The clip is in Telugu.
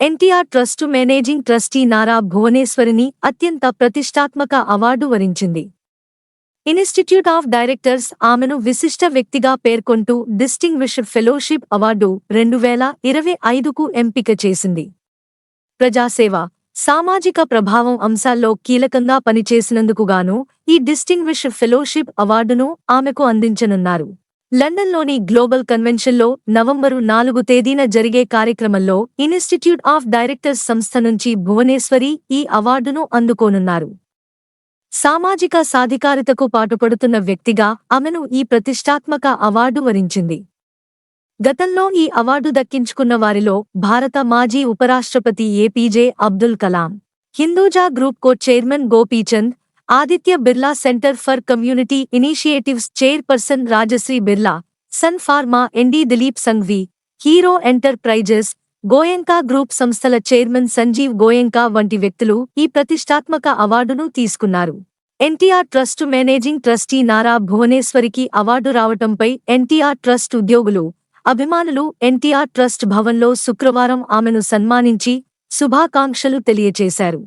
NTR trust managing trustee Nara భువనేశ్వరిని అత్యంత ప్రతిష్టాత్మక అవార్డు వరించింది. ఇన్స్టిట్యూట్ ఆఫ్ డైరెక్టర్స్ ఆమెను విశిష్ట వ్యక్తిగా పేర్కొంటూ డిస్టింగ్విష్డ్ ఫెలోషిప్ అవార్డు రెండు వేల ఇరవై ఐదుకు ఎంపిక చేసింది. ప్రజాసేవ సామాజిక ప్రభావం అంశాల్లో కీలకంగా పనిచేసినందుకుగాను ఈ డిస్టింగ్విష్డ్ ఫెలోషిప్ అవార్డును ఆమెకు అందించనున్నారు. లండన్లోని గ్లోబల్ కన్వెన్షన్లో నవంబరు నాలుగు తేదీన జరిగే కార్యక్రమంలో ఇన్స్టిట్యూట్ ఆఫ్ డైరెక్టర్స్ సంస్థ నుంచి భువనేశ్వరి ఈ అవార్డును అందుకోనున్నారు. సామాజిక సాధికారితకు పాటుపడుతున్న వ్యక్తిగా ఆమెను ఈ ప్రతిష్టాత్మక అవార్డు వరించింది. గతంలో ఈ అవార్డు దక్కించుకున్న వారిలో భారత మాజీ ఉపరాష్ట్రపతి APJ Abdul Kalam Hinduja group co chairman Gopichand Aditya Birla centre for community initiatives chairperson Rajashree Birla Sun Pharma MD Dilip Sanghvi Hero enterprises Goenka group సంస్థల చైర్మన్ సంజీవ్ గోయంకా వంటి వ్యక్తులు ఈ ప్రతిష్టాత్మక అవార్డును తీసుకున్నారు. NTR trust managing trustee Nara భువనేశ్వరికి award రావటంపై ఎన్టీఆర్ ట్రస్ట్ ఉద్యోగులు అభిమానులు ఎన్టీఆర్ ట్రస్ట్ భవన్లో శుక్రవారం ఆమెను సన్మానించి శుభాకాంక్షలు తెలియచేశారు.